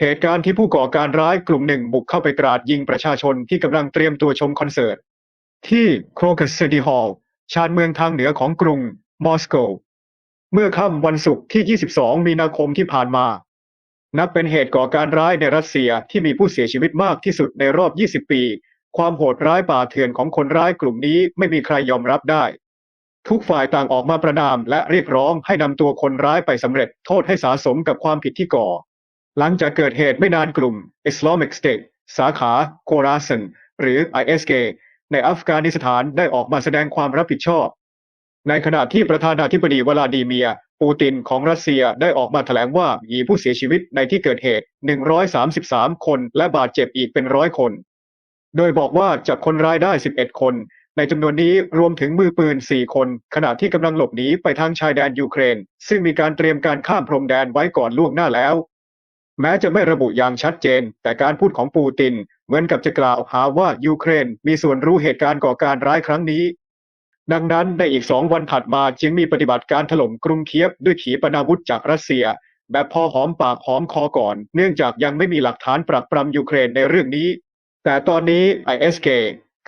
เหตุการณ์ที่ผู้ก่อการร้ายกลุ่มหนึ่งบุกเข้าไปกราดยิงประชาชนที่กำลังเตรียมตัวชมคอนเสิร์ต ที่โครคัสซิตี้ฮอลล์ชานเมืองทางเหนือของกรุงมอสโก เมื่อค่ำวันศุกร์ที่ 22 มีนาคมที่ผ่านมา นับเป็นเหตุก่อการร้ายในรัสเซียที่มีผู้เสียชีวิตมากที่สุดในรอบ 20 ปี ความโหดร้ายป่าเถื่อนของคนร้ายกลุ่มนี้ไม่มีใครยอมรับได้ ทุกฝ่ายต่างออกมาประนามและเรียกร้องให้นำตัวคนร้ายไปสำเร็จโทษให้สาสมกับความผิดที่ก่อ หลังจากเกิดเหตุไม่นานกลุ่ม Islamic State สาขาโคราซันหรือ ISK ในอัฟกานิสถานได้ออกมาแสดงความรับผิดชอบ ในขณะที่ประธานาธิบดีวลาดีเมียร์ปูตินของรัสเซียได้ออกมาแถลงว่ามีผู้เสียชีวิตในที่เกิดเหตุ 133 คนและบาดเจ็บอีกเป็นร้อยคน โดยบอกว่าจับคนร้ายได้ 11 คน ในจำนวนนี้รวมถึงมือปืน 4 คน ขณะที่กำลังหลบหนีไปทางชายแดนยูเครน ซึ่งมีการเตรียมการข้ามพรมแดนไว้ก่อนล่วงหน้าแล้ว แม้จะไม่ระบุอย่างชัดเจน แต่การพูดของปูตินเหมือนกับจะกล่าวหาว่ายูเครนมีส่วนรู้เหตุการณ์ก่อการร้ายครั้งนี้ ดังนั้นในอีกสองวันถัดมาจึงมีปฏิบัติการถล่มกรุงเคียฟด้วยขีปนาวุธจากรัสเซีย แบบพอหอมปากหอมคอก่อน เนื่องจากยังไม่มีหลักฐานปรักปรำยูเครนในเรื่องนี้ แต่ตอนนี้ ISK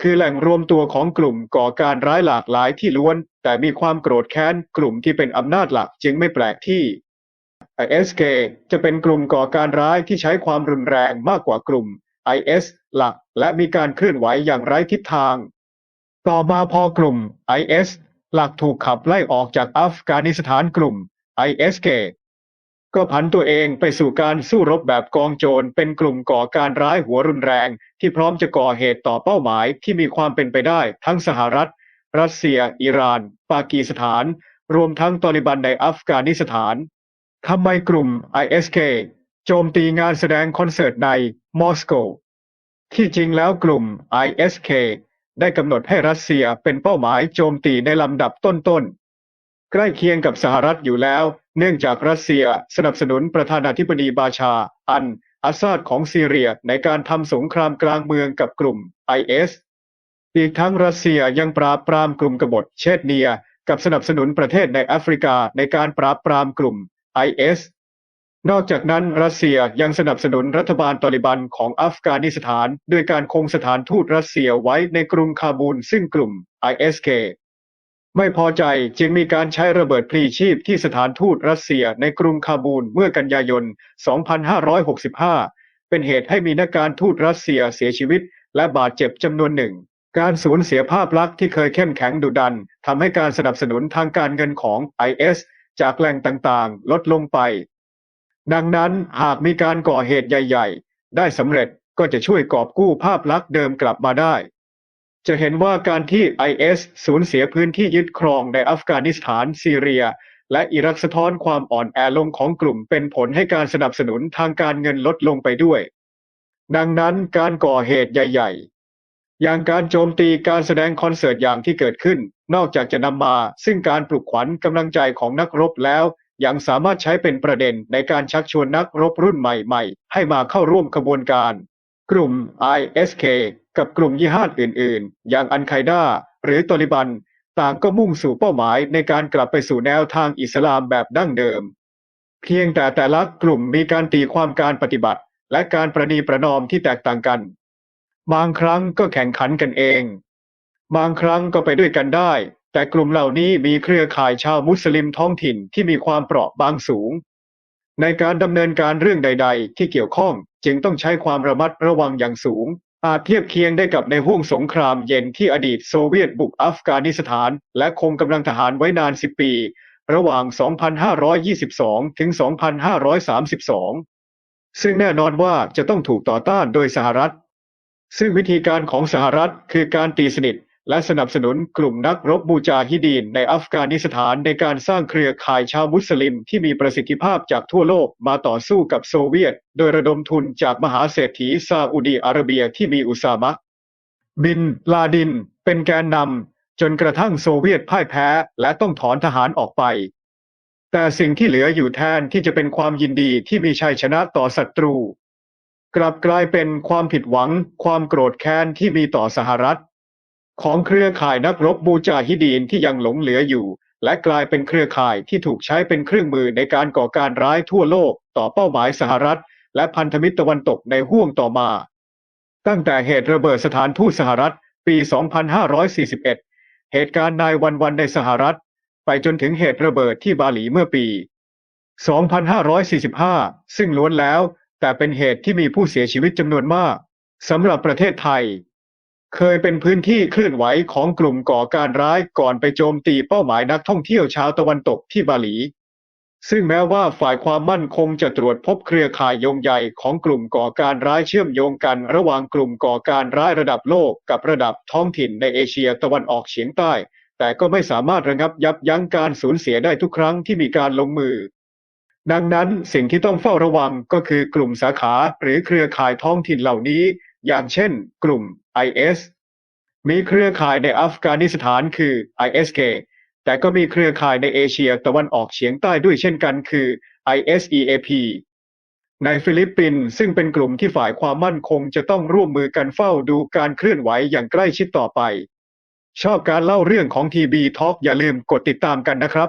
คือแหล่งรวมตัวของกลุ่มก่อการร้ายหลากหลายที่ล้วน แต่มีความโกรธแค้นกลุ่มที่เป็นอำนาจหลักจึงไม่แปลกที่ ISK จะเป็นกลุ่มก่อการร้ายที่ใช้ความรุนแรงมากกว่ากลุ่ม IS หลักและมีการเคลื่อนไหวอย่างไร้ทิศทาง ต่อมาพอกลุ่ม IS หลักถูกขับไล่ออกจากอัฟกานิสถานกลุ่ม ISK ก็ผันตัวเองไปสู่การสู้รบแบบกองโจรเป็นกลุ่มก่อการร้ายหัวรุนแรง ที่พร้อมจะก่อเหตุต่อเป้าหมายที่มีความเป็นไปได้ทั้งสหรัฐ รัสเซีย อิหร่าน ปากีสถาน รวมทั้งตอลิบันในอัฟกานิสถาน ทำไมกลุ่ม ISK โจมตีงานแสดงคอนเสิร์ตในมอสโก ที่จริงแล้วกลุ่ม ISK ได้กำหนดให้รัสเซียเป็นเป้าหมายโจมตีในลำดับต้นๆ ใกล้เคียงกับสหรัฐอยู่แล้ว เนื่องจากรัสเซียสนับสนุนประธานาธิบดีบาชา อันอาซาดของซีเรียในการทำสงครามกลางเมืองกับกลุ่ม IS อีกทั้งรัสเซียยังปราบปรามกลุ่มกบฏเชตเนีย กับสนับสนุนประเทศในแอฟริกาในการปราบปรามกลุ่ม IS นอกจากนั้นรัสเซียยังสนับสนุนรัฐบาลตอลิบันของอัฟกานิสถาน ด้วยการคงสถานทูตรัสเซียไว้ในกรุงคาบูลซึ่งกลุ่ม ISK ไม่พอใจจึงมีการใช้ระเบิดพลีชีพที่สถานทูตรัสเซียในกรุงคาบูลเมื่อกันยายน 2565 เป็นเหตุให้มีนักการทูตรัสเซียเสียชีวิต และบาดเจ็บจำนวนหนึ่ง การสูญเสียภาพลักษณ์ที่เคยเข้มแข็งดุดันทำให้การสนับสนุนทางการเงินของ IS จากแหล่งต่างๆ ลดลงไป ดังนั้นหากมีการก่อเหตุใหญ่ ๆ ได้สำเร็จก็จะช่วยกอบกู้ภาพลักษณ์เดิมกลับมาได้ จะเห็นว่าการที่ IS สูญเสียพื้นที่ยึดครองในอัฟกานิสถานซีเรีย และอิรักสะท้อนความอ่อนแอลงของกลุ่มเป็นผลให้การสนับสนุนทางการเงินลดลงไปด้วย ดังนั้นการก่อเหตุใหญ่ๆ อย่างการโจมตีการแสดงคอนเสิร์ตอย่างที่เกิดขึ้น นอกจากจะนำมา ซึ่งการปลุกขวัญกำลังใจของนักรบแล้ว ยังสามารถใช้เป็นประเด็นในการชักชวนนักรบรุ่นใหม่ๆ ให้มาเข้าร่วมขบวนการ กลุ่ม ISK กับกลุ่มยี่ห้าอื่นๆ อย่างอันไคด้าหรือตอลิบัน ต่างก็มุ่งสู่เป้าหมายในการกลับไปสู่แนวทางอิสลามแบบดั้งเดิม เพียงแต่แต่ละกลุ่มมีการตีความการปฏิบัติ และการประนีประนอมที่แตกต่างกัน บางครั้งก็แข่งขันกันเอง บางครั้งก็ไปด้วยกันได้ แต่กลุ่มเหล่านี้มีเครือข่ายชาวมุสลิมท้องถิ่นที่มีความเปราะบางสูง ในการดำเนินการเรื่องใด ๆ ที่เกี่ยวข้องจึงต้องใช้ความระมัดระวังอย่างสูง อาจเทียบเคียงได้กับในห้วงสงครามเย็นที่อดีตโซเวียตบุกอัฟกานิสถาน และคงกำลังทหารไว้นาน10ปี ระหว่าง 2522 ถึง 2532 ซึ่งแน่นอนว่าจะต้องถูกต่อต้านโดยสหรัฐ ซึ่งวิธีการของสหรัฐคือการตีสนิทและสนับสนุนกลุ่มนักรบบูจาฮิดีนในอัฟกานิสถานในการสร้างเครือข่ายชาวมุสลิมที่มีประสิทธิภาพจากทั่วโลกมาต่อสู้กับโซเวียต โดยระดมทุนจากมหาเศรษฐีซาอุดีอาระเบียที่มีอุซามะ บินลาดิน เป็นแกนนำจนกระทั่งโซเวียตพ่ายแพ้และต้องถอนทหารออกไป แต่สิ่งที่เหลืออยู่แทนที่จะเป็นความยินดีที่มีชัยชนะต่อศัตรู กลับกลายเป็นความผิดหวัง ความโกรธแค้นที่มีต่อสหรัฐ ของเครือข่ายนักรบบูจาฮิดีนที่ยังหลงเหลืออยู่ และกลายเป็นเครือข่ายที่ถูกใช้เป็นเครื่องมือในการก่อการร้ายทั่วโลกต่อเป้าหมายสหรัฐ และพันธมิตรตะวันตกในห่วงต่อมา ตั้งแต่เหตุระเบิดสถานทูตสหรัฐปี 2541 เหตุการณ์นายวันวันในสหรัฐ ไปจนถึงเหตุระเบิดที่บาหลีเมื่อปี 2545 ซึ่งล้วนแล้ว แต่เป็นเหตุที่มีผู้เสียชีวิตจำนวนมากสำหรับประเทศไทย เคยเป็นพื้นที่เคลื่อนไหวของกลุ่มก่อการร้ายก่อนไปโจมตีเป้าหมายนักท่องเที่ยวชาวตะวันตกที่บาหลี ซึ่งแม้ว่าฝ่ายความมั่นคงจะตรวจพบเครือข่ายโยงใหญ่ของกลุ่มก่อการร้ายเชื่อมโยงกันระหว่างกลุ่มก่อการร้ายระดับโลกกับระดับท้องถิ่นในเอเชียตะวันออกเฉียงใต้ แต่ก็ไม่สามารถระงับยับยั้งการสูญเสียได้ทุกครั้งที่มีการลงมือ ดังนั้นสิ่งที่ต้องเฝ้าระวังก็คือกลุ่มสาขาหรือเครือข่ายท้องถิ่นเหล่านี้ อย่างเช่น กลุ่ม IS มีเครือข่ายในอัฟกานิสถานคือ ISK แต่ก็มีเครือข่ายในเอเชียตะวันออกเฉียงใต้ด้วยเช่นกันคือ ISEAP ในฟิลิปปินส์ซึ่งเป็นกลุ่มที่ฝ่ายความมั่นคงจะต้องร่วมมือกันเฝ้าดูการเคลื่อนไหวอย่างใกล้ชิดต่อไป ชอบการเล่าเรื่องของทีบีทอ k อย่าลืมกดติดตามกันนะครับ